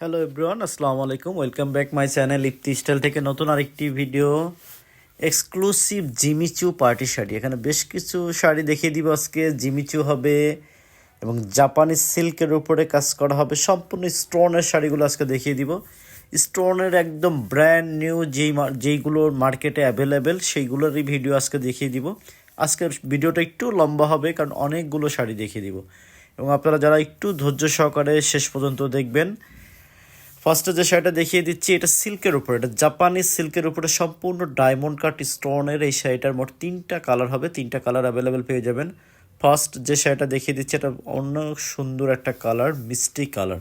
Hello everyone আসসালামু আলাইকুম welcome back my channel Ifti style থেকে নতুন আরেকটি video exclusive Jimmy Choo party sari. এখানে বেশ কিছু শাড়ি দেখিয়ে দিব আজকে। জিমিচু হবে এবং জাপানি সিল্কের উপরে কাজ করা হবে। সম্পূর্ণ স্টোনের শাড়িগুলো আজকে দেখিয়ে দিব। স্টোনের একদম ব্র্যান্ড নিউ যেই যেইগুলোর মার্কেটে অ্যাভেলেবেল সেইগুলোরই ভিডিও আজকে দেখিয়ে দিব। আজকের ভিডিওটা একটু লম্বা হবে, কারণ অনেকগুলো শাড়ি দেখিয়ে দিব। এবং আপনারা যারা একটু ধৈর্য সহকারে শেষ পর্যন্ত দেখবেন ফার্স্টে যে শাড়িটা দেখিয়ে দিচ্ছি, এটা সিল্কের উপরে, এটা জাপানিজ সিল্কের উপরে সম্পূর্ণ ডায়মন্ড কাট স্টোনের এই শাড়িটার মোট তিনটা কালার হবে, তিনটা কালার অ্যাভেলেবেল পেয়ে যাবেন। ফার্স্ট যে শাড়িটা দেখিয়ে দিচ্ছি, এটা অন্য সুন্দর একটা কালার, মিষ্টি কালার।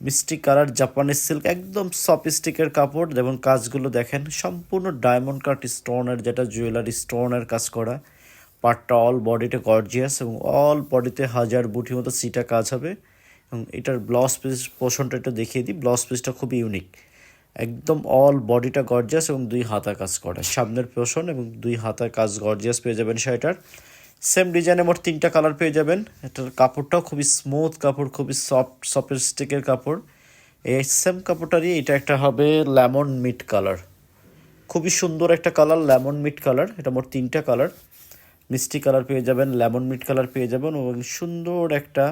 মিষ্টি কালার জাপানিজ সিল্ক, একদম সফিস্টিকের কাপড় যেমন কাজগুলো দেখেন, সম্পূর্ণ ডায়মন্ড কাট স্টোনের, যেটা জুয়েলারি স্টোনের কাজ করা। পার্টটা অল বডিতে গর্জিয়াস এবং অল বডিতে হাজার বুটি মতো সিটা কাজ হবে। এবং এটার ব্লাউজ পিস পোর্শনটা একটু দেখিয়ে দিই। ব্লাউজ পিসটা খুব ইউনিক একদম অল বডিটা গর্জিয়াস এবং দুই হাতা কাজ করা। সামনের পোর্শন এবং দুই হাতার কাজ গর্জিয়াস পেয়ে যাবেন শাড়িটার। সেম ডিজাইনে মোট তিনটা কালার পেয়ে যাবেন। এটার কাপড়টাও খুবই স্মুথ কাপড়, খুবই সফট সফিস্টিকের কাপড়। এই সেম কাপড়টারই এটা একটা হবে লেমন মিট কালার খুবই সুন্দর একটা কালার লেমন মিট কালার এটা মোট তিনটা কালার মিষ্টি কালার পেয়ে যাবেন লেমন মিট কালার পেয়ে যাবেন এবং সুন্দর একটা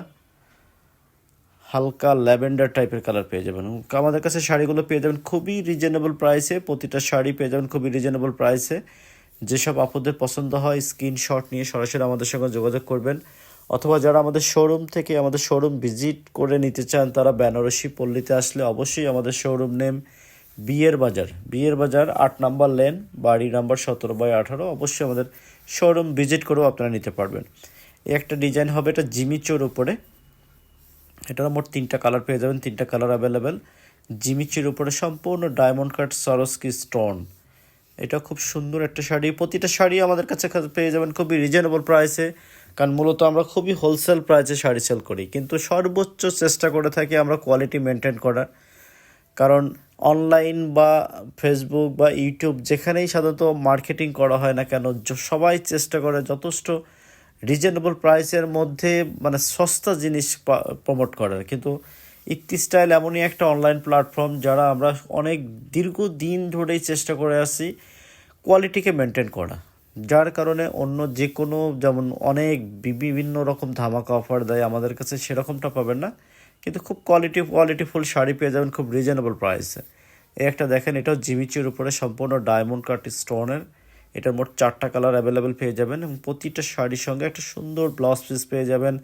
হালকা ল্যাভেন্ডার টাইপের কালার পেয়ে যাবেন। আমাদের কাছে শাড়িগুলো পেয়ে যাবেন খুবই রিজনেবল প্রাইসে প্রতিটা শাড়ি পেয়ে যাবেন খুবই রিজনেবল প্রাইসে যেসব আপুদের পছন্দ হয় স্ক্রিনশট নিয়ে সরাসরি আমাদের সঙ্গে যোগাযোগ করবেন। অথবা যারা আমাদের শোরুম থেকে আমাদের শোরুম ভিজিট করে নিতে চান, তারা বেনারসি পল্লীতে আসলে অবশ্যই আমাদের শোরুম নেম বিয়ের বাজার। বিয়ের বাজার আট নাম্বার লেন বাড়ি নাম্বার সতেরো বাই আঠারো। অবশ্যই আমাদের শোরুম ভিজিট করেও আপনারা নিতে পারবেন। একটা ডিজাইন হবে, এটা জিমিচোর উপরে। এটার মোট তিনটা কালার পেয়ে যাবেন, তিনটা কালার অ্যাভেলেবেল জিমিচির উপরে সম্পূর্ণ ডায়মন্ড কাট সরস্কি স্টোন এটা খুব সুন্দর একটা শাড়ি। প্রতিটা শাড়ি আমাদের কাছে পেয়ে যাবেন খুবই রিজনেবল প্রাইসে কারণ মূলত আমরা খুবই হোলসেল প্রাইসে শাড়ি সেল করি। কিন্তু সর্বোচ্চ চেষ্টা করে থাকি আমরা কোয়ালিটি মেনটেন করার। কারণ অনলাইন বা ফেসবুক বা ইউটিউব যেখানেই সাধারণত মার্কেটিং করা হয় না কেন সবাই চেষ্টা করে যথেষ্ট রিজনেবল প্রাইসের মধ্যে মানে সস্তা জিনিস প্রমোট করার কিন্তু ইকতি স্টাইল এমনই একটা অনলাইন প্ল্যাটফর্ম যারা আমরা অনেক দীর্ঘদিন ধরেই চেষ্টা করে আসি কোয়ালিটিকে মেনটেন করা। যার কারণে অন্য যে কোনো যেমন অনেক বিভিন্ন রকম ধামাকা অফার দেয় আমাদের কাছে সেরকমটা পাবেন না। কিন্তু খুব কোয়ালিটি কোয়ালিটিফুল শাড়ি পেয়ে যাবেন খুব রিজনেবল প্রাইসে এই একটা দেখেন, এটাও জিমিচির উপরে সম্পূর্ণ ডায়মন্ড কাট স্টোনের এটার মোট চারটা কালার অ্যাভেলেবেল পেয়ে যাবেন এবং প্রতিটা শাড়ির সঙ্গে একটা সুন্দর ব্লাউজ পিস পেয়ে যাবেন।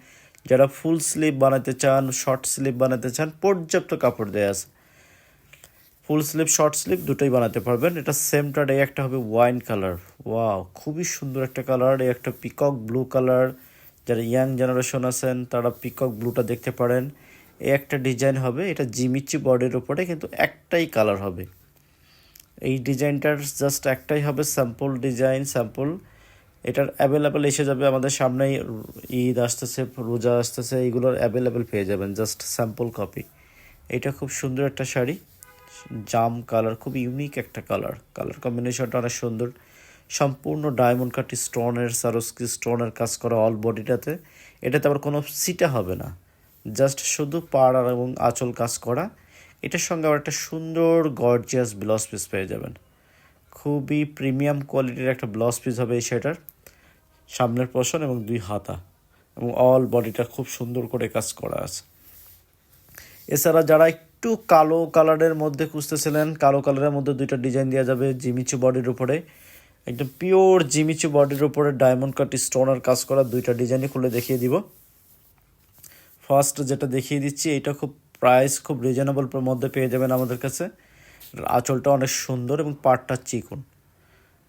যারা ফুল স্লিভ বানাতে চান শর্ট স্লিভ বানাতে চান, পর্যাপ্ত কাপড় দেওয়া আছে। ফুল স্লিভ শর্ট স্লিভ দুটোই বানাতে পারবেন। এটা সেমটার এই একটা হবে ওয়াইন কালার ওয়াও খুবই সুন্দর একটা কালার এই একটা পিকক ব্লু কালার যারা ইয়াং জেনারেশন আছেন, তারা পিকক ব্লুটা দেখতে পারেন। এই একটা ডিজাইন হবে, এটা জিমিচি বডির উপরে কিন্তু একটাই কালার হবে। এই ডিজাইনটার জাস্ট একটাই হবে স্যাম্পল ডিজাইন স্যাম্পল এটার অ্যাভেলেবেল এসে যাবে আমাদের সামনেই। ঈদ আসতেছে, রোজা আসতেছে এইগুলোর অ্যাভেলেবেল পেয়ে যাবেন জাস্ট স্যাম্পল কপি এটা খুব সুন্দর একটা শাড়ি, জাম কালার খুব ইউনিক একটা কালার কালার কম্বিনেশনটা অনেক সুন্দর। সম্পূর্ণ ডায়মন্ড কাটি স্টোনের সারস্কি স্টোনের কাজ করা অল বডিটাতে এটাতে আবার কোনো সিটা হবে না। জাস্ট শুধু পাড় এবং আঁচল কাজ করা। এটার সঙ্গে আবার একটা সুন্দর গর্জিয়াস ব্লাউজ পিস পেয়ে যাবেন। খুবই প্রিমিয়াম কোয়ালিটির একটা ব্লাউজ পিস হবে এই শাড়িটার সামনের পোর্শন এবং দুই হাতা। এবং অল বডিটা খুব সুন্দর করে কাজ করা আছে। এছাড়া যারা একটু কালো কালারের মধ্যে খুঁজতেছিলেন, কালো কালারের মধ্যে দুইটা ডিজাইন দেওয়া যাবে জিমিচু বডির উপরে। একদম পিওর জিমিচু বডির উপরে ডায়মন্ড কাট স্টোনের কাজ করা দুইটা ডিজাইনই খুলে দেখিয়ে দিব। ফার্স্ট যেটা দেখিয়ে দিচ্ছি, এটা খুব প্রাইস খুব রিজনেবল মধ্যে পেয়ে যাবেন আমাদের কাছে। আঁচলটা অনেক সুন্দর এবং পাটটা চিকন।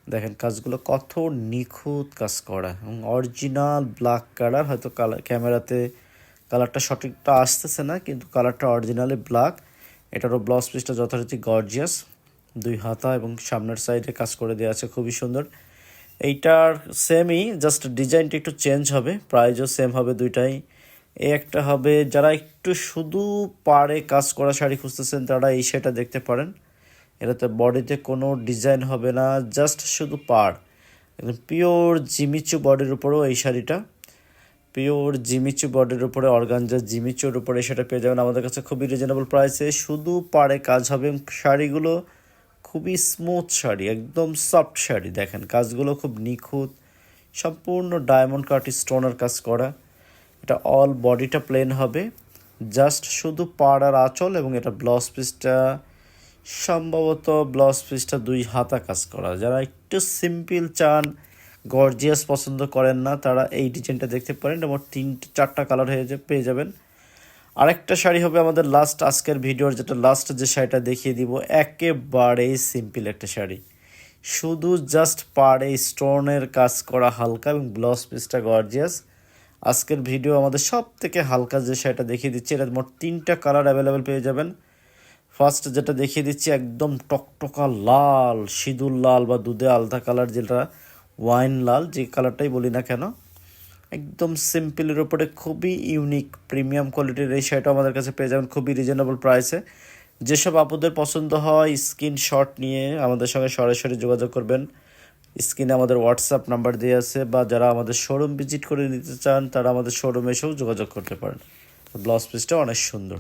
দেখেন, কাজগুলো কত নিখুঁত কাজ করা। এবং অরিজিনাল ব্ল্যাক কালার হয়তো কালার ক্যামেরাতে কালারটা সঠিকটা আসতেছে না, কিন্তু কালারটা অরিজিনালি ব্ল্যাক এটারও ব্লাউজ পিসটা যথারীতি গর্জিয়াস দুই হাতা এবং সামনের সাইডে কাজ করে দেওয়া আছে, খুবই সুন্দর। এইটার সেমই জাস্ট ডিজাইনটা একটু চেঞ্জ হবে। প্রাইজও সেম হবে দুইটাই। এই একটা হবে, যারা একটু শুধু পাড়ে কাজ করা শাড়ি খুঁজতেছেন, তারা এই শাড়িটা দেখতে পারেন। এটাতে বডিতে কোনো ডিজাইন হবে না, জাস্ট শুধু পাড়। একদম পিওর জিমিচু বডির উপরেও এই শাড়িটা। পিওর জিমিচু বডির উপরে, অর্গানজা জিমিচুর উপরে সেটা পেয়ে যাবেন আমাদের কাছে খুবই রিজনেবল প্রাইসে শুধু পাড়ে কাজ হবে শাড়িগুলো খুবই স্মুথ শাড়ি, একদম সফট শাড়ি। দেখেন, কাজগুলো খুব নিখুঁত, সম্পূর্ণ ডায়মন্ড কাট স্টোনের কাজ করা। এটা অল বডিটা প্লেন হবে। জাস্ট শুধু পাড় আর আঁচল এবং এটা ব্লাউজ পিসটা সম্ভবত ব্লাউজ পিসটা দুই হাতা কাজ করা। যারা একটু সিম্পল চান গর্জিয়াস পছন্দ করেন না, তারা এই ডিজাইনটা দেখতে পারেন। এবং তিনটে, চারটা কালার হয়ে পেয়ে যাবেন। আরেকটা শাড়ি হবে আমাদের লাস্ট আজকের ভিডিওর যেটা লাস্ট যে শাড়িটা দেখিয়ে দিব। একেবারেই সিম্পল একটা শাড়ি। শুধু জাস্ট পাড়ে স্টোনের কাজ করা হালকা এবং ব্লাউজ পিসটা গর্জিয়াস আজকের ভিডিও আমাদের সব থেকে হালকা যে শাড়িটা দেখিয়ে দিচ্ছি, এটা মোট তিনটা কালার অ্যাভেলেবেল পেয়ে যাবেন। ফার্স্ট যেটা দেখিয়ে দিচ্ছি, একদম টকটকা লাল, সিঁদুর লাল বা দুধে আলতা কালার যেটা ওয়াইন লাল, যে কালারটাই বলি না কেন। একদম সিম্পলের ওপরে খুবই ইউনিক প্রিমিয়াম কোয়ালিটির এই শাড়িটা আমাদের কাছে পেয়ে যাবেন খুবই রিজনেবল প্রাইসে যেসব আপুদের পছন্দ হয় স্ক্রিনশট নিয়ে আমাদের সঙ্গে সরাসরি যোগাযোগ করবেন। স্ক্রিনে আমাদের হোয়াটসঅ্যাপ নাম্বার দেওয়া আছে বা যারা আমাদের শোরুম ভিজিট করে নিতে চান, তারা আমাদের শোরুমে এসেও যোগাযোগ করতে পারেন। ব্লাউজ পিসটা অনেক সুন্দর।